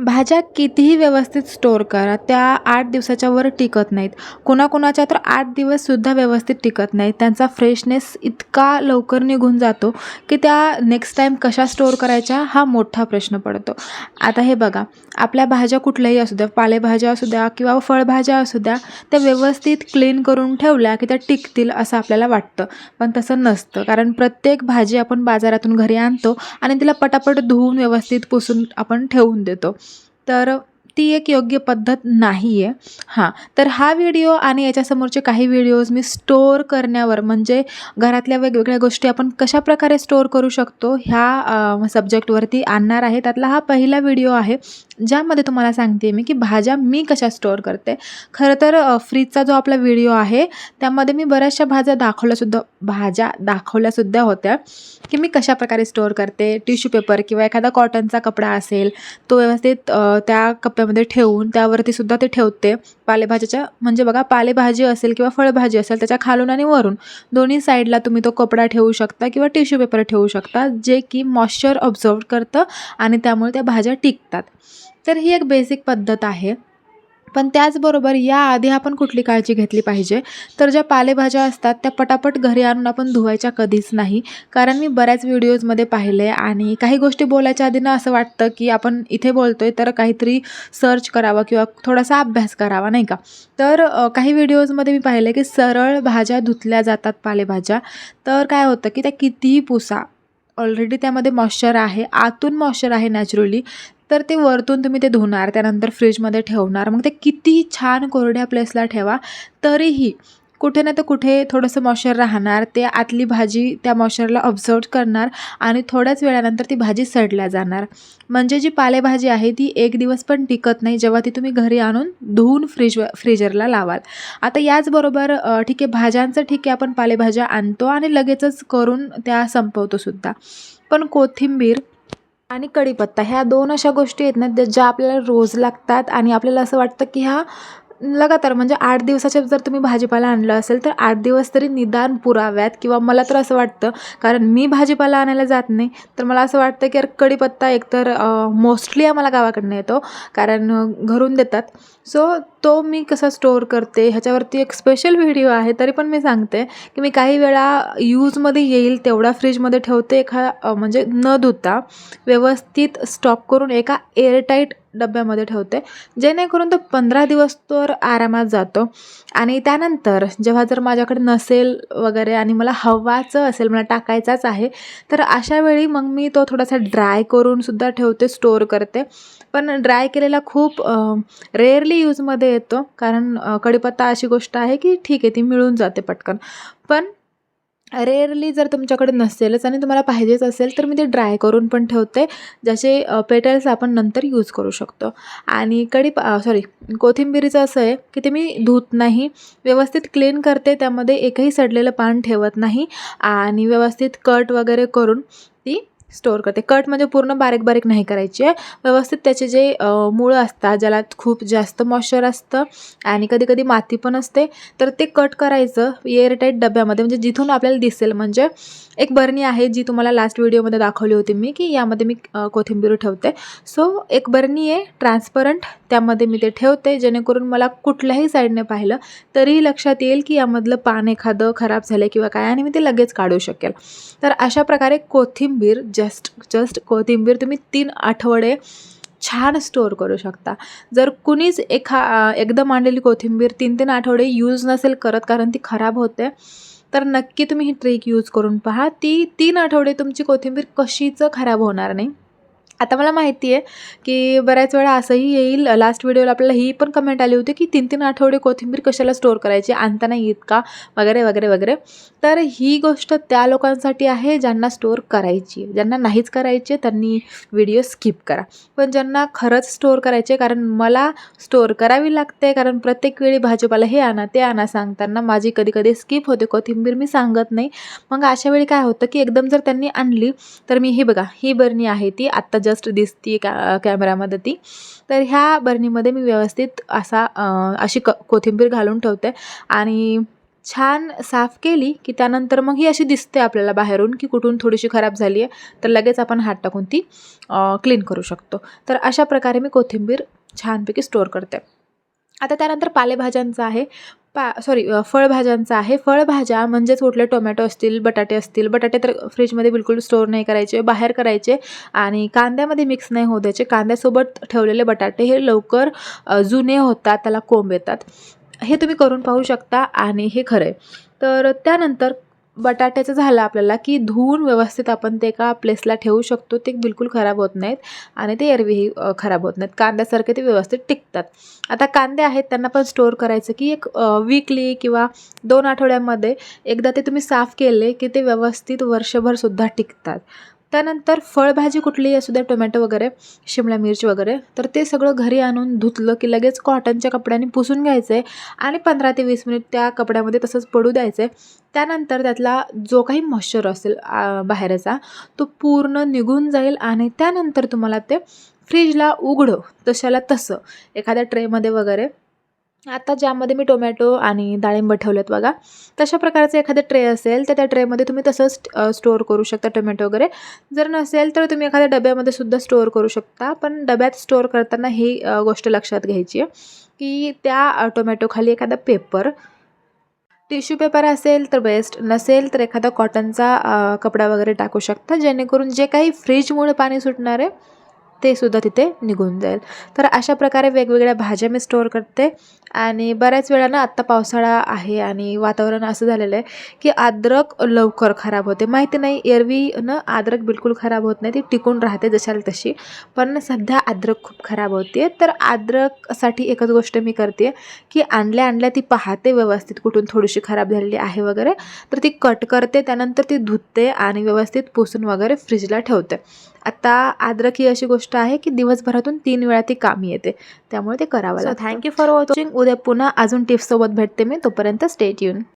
भाज्या कितीही व्यवस्थित स्टोअर करा त्या आठ दिवसाच्या वर टिकत नाहीत. कोणाकोणाच्या तर आठ दिवससुद्धा व्यवस्थित टिकत नाहीत. त्यांचा फ्रेशनेस इतका लवकर निघून जातो की त्या नेक्स्ट टाईम कशा स्टोअर करायच्या हा मोठा प्रश्न पडतो. आता हे बघा आपल्या भाज्या कुठल्याही असू द्या पालेभाज्या असू द्या किंवा फळभाज्या असू द्या त्या व्यवस्थित क्लीन करून ठेवल्या की त्या टिकतील असं आपल्याला वाटतं. पण तसं नसतं. कारण प्रत्येक भाजी आपण बाजारातून घरी आणतो आणि तिला पटापट धुवून व्यवस्थित पुसून आपण ठेवून देतो. तर ती एक योग्य पद्धत नाही आहे हां तर हा व्हिडिओ आणि याच्यासमोरचे काही व्हिडिओज मी स्टोअर करण्यावर म्हणजे घरातल्या वेगवेगळ्या गोष्टी आपण कशाप्रकारे स्टोअर करू शकतो ह्या सब्जेक्टवरती आणणार आहे. त्यातला हा पहिला व्हिडिओ आहे ज्यामध्ये तुम्हाला सांगते मी की भाज्या मी कशा स्टोअर करते. खरं तर फ्रीजचा जो आपला व्हिडिओ आहे त्यामध्ये मी बऱ्याचशा भाज्या दाखवल्यासुद्धा भाज्या दाखवल्यासुद्धा होत्या की मी कशाप्रकारे स्टोअर करते. टिश्यू पेपर किंवा एखादा कॉटनचा कपडा असेल तो व्यवस्थित त्या कप्प्या कप्प्यामध्ये ठेवून त्यावरती सुद्धा ते ठेवते. पालेभाज्याच्या म्हणजे बघा पालेभाजी असेल किंवा फळभाजी असेल त्याच्या खालून आणि वरून दोन्ही साईडला तुम्ही तो कपडा ठेवू शकता किंवा टिश्यू पेपर ठेवू शकता जे की मॉइश्चर ऑब्झर्व करतं आणि त्यामुळे त्या भाज्या टिकतात. तर ही एक बेसिक पद्धत आहे. पण त्याचबरोबर याआधी आपण कुठली काळजी घेतली पाहिजे? तर ज्या पालेभाज्या असतात त्या पटापट घरी आणून आपण धुवायच्या कधीच नाही. कारण मी बऱ्याच व्हिडिओजमध्ये पाहिले आणि काही गोष्टी बोलायच्या आधी ना असं वाटतं की आपण इथे बोलतोय तर काहीतरी सर्च करावं किंवा थोडासा अभ्यास करावा नाही का? तर काही व्हिडिओजमध्ये मी पाहिले की सरळ भाज्या धुतल्या जातात पालेभाज्या. तर काय होतं की त्या कितीही पुसा. ऑलरेडी त्यामध्ये मॉइश्चर आहे. आतून मॉइश्चर आहे नॅचरली तर ते वरतून तुम्ही ते धुणार त्यानंतर फ्रीजमध्ये ठेवणार. मग ते किती छान कोरड्या प्लेसला ठेवा तरीही कुठे ना तर कुठे थोडंसं मॉइश्चर राहणार ते आतली भाजी त्या मॉइश्चरला ऑब्झर्व करणार आणि थोड्याच वेळानंतर ती भाजी सडल्या जाणार. म्हणजे जी पालेभाजी आहे ती एक दिवस पण टिकत नाही जेव्हा ती तुम्ही घरी आणून धुवून फ्रीज फ्रीजरला लावाल. आता याचबरोबर ठीक आहे भाज्यांचं ठीक आहे आपण पालेभाज्या आणतो आणि लगेचच करून त्या संपवतोसुद्धा पण कोथिंबीर आणि कढीपत्ता. ह्या दोन अशा गोष्टी आहेत ना ज्या आपल्याला रोज लागतात आणि आपल्याला असं वाटतं की ह्या लगातार म्हणजे आठ दिवसाच्या जर तुम्ही भाजीपाला आणलं असेल तर आठ दिवस तरी निदान पुराव्यात. किंवा मला तर असं वाटतं कारण मी भाजीपाला आणायला जात नाही तर मला असं वाटतं की यार कढीपत्ता एकतर मोस्टली आम्हाला गावाकडनं येतो कारण घरून देतात. सो तो मी कसा स्टोअर करते ह्याच्यावरती एक स्पेशल व्हिडिओ आहे तरी पण मी सांगते की मी काही वेळा यूजमध्ये येईल तेवढा फ्रीजमध्ये ठेवते एखा म्हणजे न धुता व्यवस्थित स्टॉक करून एका एअरटाईट डब्यामध्ये ठेवते. जेणेकरून तो पंधरा दिवस तर आरामात जातो. आणि त्यानंतर जेव्हा जर माझ्याकडे नसेल वगैरे आणि मला हवाचं असेल मला टाकायचाच आहे तर अशा वेळी मग मी तो थोडासा ड्राय करून सुद्धा ठेवते स्टोअर करते. पण ड्राय केलेला खूप रेअरली यूजमध्ये येतो. कारण कढीपत्ता अशी गोष्ट आहे की ठीक आहे ती मिळून जाते पटकन. पण रेअरली जर तुमच्याकडे नसेलच आणि तुम्हाला पाहिजेच असेल तर मी ते ड्राय करून पण ठेवते जसे पेटल्स आपण नंतर यूज करू शकतो. आणि कढी सॉरी कोथिंबिरीचं असं आहे की ते मी धुत नाही व्यवस्थित क्लीन करते त्यामध्ये एकही सडलेलं पान ठेवत नाही आणि व्यवस्थित कट वगैरे करून ती स्टोअर करते. कट म्हणजे पूर्ण बारीक बारीक नाही करायची आहे. व्यवस्थित त्याचे जे मूळ मुळं असतात ज्याला खूप जास्त मॉइश्चर असतं आणि कधी कधी माती पण असते तर ते कट करायचं एअरटाईट डब्यामध्ये. म्हणजे जिथून आपल्याला दिसेल म्हणजे एक बरणी आहे जी तुम्हाला लास्ट व्हिडिओमध्ये दाखवली होती मी की यामध्ये मी कोथिंबीर ठेवते. सो एक बरणी आहे ट्रान्सपरंट त्यामध्ये मी ते ठेवते जेणेकरून मला कुठल्याही साईडने पाहिलं तरीही लक्षात येईल की यामधलं पान एखादं खराब झालं किंवा काय आणि मी ते लगेच काढू शकेल. तर अशा प्रकारे कोथिंबीर जस्ट जस्ट कोथिंबीर तुम्ही तीन आठवडे छान स्टोअर करू शकता. जर कुणीच एखा एकदम आणलेली कोथिंबीर तीन तीन आठवडे यूज नसेल करत कारण ती खराब होते तर नक्की तुम्ही ही ट्रिक यूज करून पहा. ती तीन आठवडे तुमची कोथिंबीर कशीच खराब होणार नाही. आता मला माहिती आहे की बऱ्याच वेळा असंही येईल. लास्ट व्हिडिओला आपल्याला ही पण कमेंट आली होती की तीन तीन आठवडे कोथिंबीर कशाला स्टोअर करायची? आणता नाही येत का? वगैरे वगैरे वगैरे. तर ही गोष्ट त्या लोकांसाठी आहे ज्यांना स्टोअर करायची ज्यांना नाहीच करायची आहे, त्यांनी व्हिडिओ स्किप करा. पण ज्यांना खरंच स्टोअर करायचे कारण मला स्टोअर करावी लागते कारण प्रत्येक वेळी भाजीपाला हे आणा ते आणा सांगताना माझी कधी कधी स्किप होते. कोथिंबीर मी सांगत नाही. मग अशा वेळी काय होतं की एकदम जर त्यांनी आणली तर मी ही बघा ही बरणी आहे ती आत्ता जस्ट दिसती कॅ कॅमेरामध्ये ती. तर ह्या बरणीमध्ये मी व्यवस्थित असा अशी क कोथिंबीर घालून ठेवते. आणि छान साफ केली की त्यानंतर मग ही अशी दिसते आपल्याला बाहेरून की कुठून थोडीशी खराब झाली आहे तर लगेच आपण हात टाकून ती क्लीन करू शकतो. तर अशा प्रकारे मी कोथिंबीर छानपैकी स्टोअर करते. आता त्यानंतर पालेभाज्यांचं आहे. पा सॉरी फळभाज्यांचं आहे. फळभाज्या म्हणजेच कुठले? टोमॅटो असतील बटाटे असतील. बटाटे तर फ्रीजमध्ये बिलकुल स्टोअर नाही करायचे बाहेर करायचे आणि कांद्यामध्ये मिक्स नाही होऊ द्यायचे. कांद्यासोबत ठेवलेले बटाटे हे लवकर जुने होतात त्याला कोंब येतात. हे तुम्ही करून पाहू शकता आणि हे खरं आहे तर त्यानंतर बटाट्याचं झालं आपल्याला की धुवून व्यवस्थित आपण ते एका प्लेसला ठेवू शकतो. ते बिलकुल खराब होत नाहीत आणि ते एरवीही खराब होत नाहीत. कांद्यासारखे ते व्यवस्थित टिकतात. आता कांदे आहेत त्यांना पण स्टोअर करायचं की एक वीकली किंवा दोन आठवड्यामध्ये एकदा ते तुम्ही साफ केले की ते व्यवस्थित वर्षभरसुद्धा टिकतात. त्यानंतर फळभाजी कुठलीही असू द्या टोमॅटो वगैरे शिमला मिरची वगैरे तर ते सगळं घरी आणून धुतलं की लगेच कॉटनच्या कपड्याने पुसून घ्यायचं आहे आणि पंधरा ते वीस मिनिट त्या कपड्यामध्ये तसंच पडू द्यायचं. आहे त्यानंतर त्यातला जो काही मॉइश्चर असेल बाहेरचा तो पूर्ण निघून जाईल आणि त्यानंतर तुम्हाला ते फ्रीजला उघडं तशाला तसं एखाद्या ट्रेमध्ये वगैरे आता ज्यामध्ये मी टोमॅटो आणि डाळिंब ठेवलेत बघा तशा प्रकारचं एखादं ट्रे असेल तर त्या ट्रेमध्ये तुम्ही तसंच स्टोअर करू शकता टोमॅटो वगैरे. जर नसेल तर तुम्ही एखाद्या डब्यामध्ये सुद्धा स्टोअर करू शकता पण डब्यात स्टोअर करताना ही गोष्ट लक्षात घ्यायची आहे की त्या टोमॅटोखाली एखादा पेपर टिश्यू पेपर असेल तर बेस्ट नसेल तर एखादा कॉटनचा कपडा वगैरे टाकू शकता जेणेकरून जे काही फ्रीजमुळे पाणी सुटणार आहे ते सुद्धा तिथे निघून जाईल. तर अशा प्रकारे वेगवेगळ्या भाज्या मी स्टोअर करते आणि बऱ्याच वेळानं आत्ता पावसाळा आहे आणि वातावरण असं झालेलं आहे की अद्रक लवकर खराब होते. माहिती नाही एरवी न अद्रक बिलकुल खराब होत नाही ती टिकून राहते जशाला तशी. पण सध्या अद्रक खूप खराब होते तर अद्रकसाठी एकच गोष्ट मी करते की आणल्या आणल्या ती पाहते व्यवस्थित कुठून थोडीशी खराब झालेली आहे वगैरे. तर ती कट करते त्यानंतर ती धुते आणि व्यवस्थित पुसून वगैरे फ्रीजला ठेवते. आता अद्रक ही अशी गोष्ट गोष्ट आहे की दिवसभरातून तीन वेळा ती कामी येते. त्यामुळे ते करावं लागतं. थँक्यू फॉर वॉचिंग उद्या पुन्हा अजून टिप्ससोबत भेटते मी. तोपर्यंत स्टेट येऊन